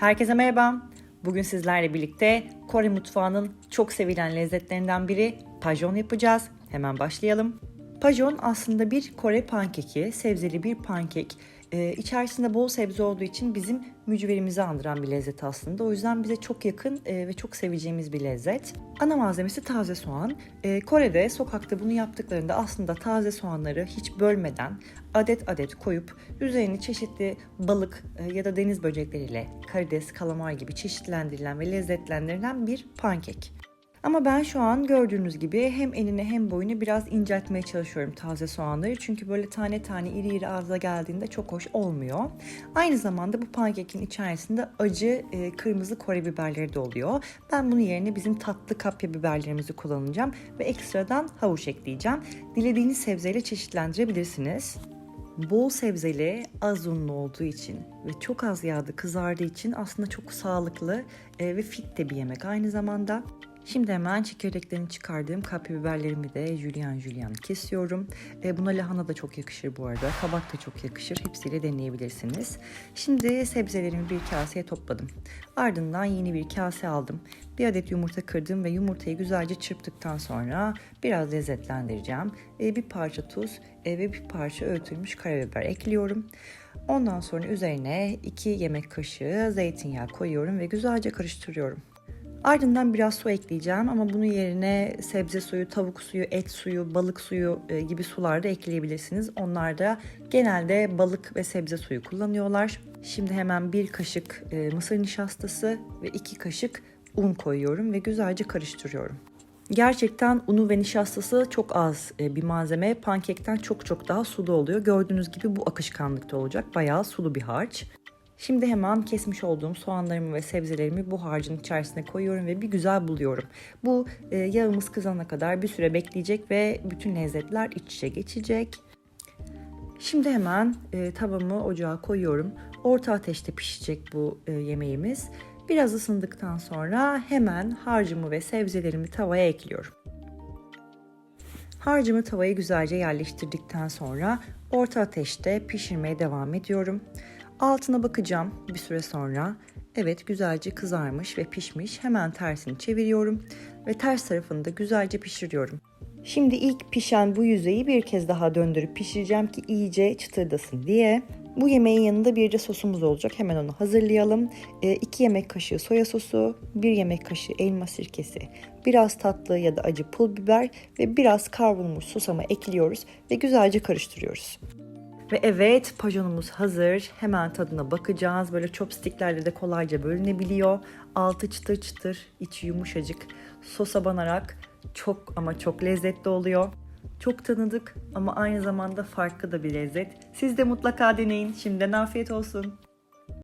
Herkese merhaba. Bugün sizlerle birlikte Kore mutfağının çok sevilen lezzetlerinden biri pajon yapacağız. Hemen başlayalım. Pajon aslında bir Kore pankeki, sebzeli bir pankek. Ee, içerisinde bol sebze olduğu için bizim mücverimizi andıran bir lezzet aslında. O yüzden bize çok yakın e, ve çok seveceğimiz bir lezzet. Ana malzemesi taze soğan. Ee, Kore'de sokakta bunu yaptıklarında aslında taze soğanları hiç bölmeden adet adet koyup üzerini çeşitli balık e, ya da deniz böcekleriyle karides, kalamar gibi çeşitlendirilen ve lezzetlendirilen bir pankek. Ama ben şu an gördüğünüz gibi hem enine hem boyunu biraz inceltmeye çalışıyorum taze soğanları. Çünkü böyle tane tane iri iri ağza geldiğinde çok hoş olmuyor. Aynı zamanda bu pankekin içerisinde acı e, kırmızı Kore biberleri de oluyor. Ben bunun yerine bizim tatlı kapya biberlerimizi kullanacağım ve ekstradan havuç ekleyeceğim. Dilediğiniz sebzeyle çeşitlendirebilirsiniz. Bol sebzeli, az unlu olduğu için ve çok az yağda kızardığı için aslında çok sağlıklı e, ve fit de bir yemek aynı zamanda. Şimdi hemen çekirdeklerini çıkardığım kapya biberlerimi de jülyen jülyen kesiyorum. E, buna lahana da çok yakışır bu arada. Kabak da çok yakışır. Hepsiyle deneyebilirsiniz. Şimdi sebzelerimi bir kaseye topladım. Ardından yeni bir kase aldım. Bir adet yumurta kırdım ve yumurtayı güzelce çırptıktan sonra biraz lezzetlendireceğim. E, bir parça tuz e, ve bir parça öğütülmüş karabiber ekliyorum. Ondan sonra üzerine 2 yemek kaşığı zeytinyağı koyuyorum ve güzelce karıştırıyorum. Ardından biraz su ekleyeceğim ama bunun yerine sebze suyu, tavuk suyu, et suyu, balık suyu e, gibi sular da ekleyebilirsiniz. Onlar da genelde balık ve sebze suyu kullanıyorlar. Şimdi hemen bir kaşık e, mısır nişastası ve iki kaşık un koyuyorum ve güzelce karıştırıyorum. Gerçekten unu ve nişastası çok az e, bir malzeme. Pankekten çok çok daha sulu oluyor. Gördüğünüz gibi bu akışkanlıkta olacak. Bayağı sulu bir harç. Şimdi hemen kesmiş olduğum soğanlarımı ve sebzelerimi bu harcın içerisine koyuyorum ve bir güzel buluyorum. Bu e, yağımız kızana kadar bir süre bekleyecek ve bütün lezzetler iç içe geçecek. Şimdi hemen e, tavamı ocağa koyuyorum. Orta ateşte pişecek bu e, yemeğimiz. Biraz ısındıktan sonra hemen harcımı ve sebzelerimi tavaya ekliyorum. Harcımı tavaya güzelce yerleştirdikten sonra orta ateşte pişirmeye devam ediyorum. Altına bakacağım bir süre sonra. Evet güzelce kızarmış ve pişmiş. Hemen tersini çeviriyorum ve ters tarafını da güzelce pişiriyorum. Şimdi ilk pişen bu yüzeyi bir kez daha döndürüp pişireceğim ki iyice çıtırdasın diye. Bu yemeğin yanında bir de sosumuz olacak. Hemen onu hazırlayalım. 2 yemek kaşığı soya sosu, 1 yemek kaşığı elma sirkesi, biraz tatlı ya da acı pul biber ve biraz kavrulmuş susama ekliyoruz ve güzelce karıştırıyoruz. Ve evet pajonumuz hazır. Hemen tadına bakacağız. Böyle chopsticklerle de kolayca bölünebiliyor. Altı çıtır çıtır, içi yumuşacık. Sosa banarak çok ama çok lezzetli oluyor. Çok tanıdık ama aynı zamanda farklı da bir lezzet. Siz de mutlaka deneyin. Şimdiden afiyet olsun.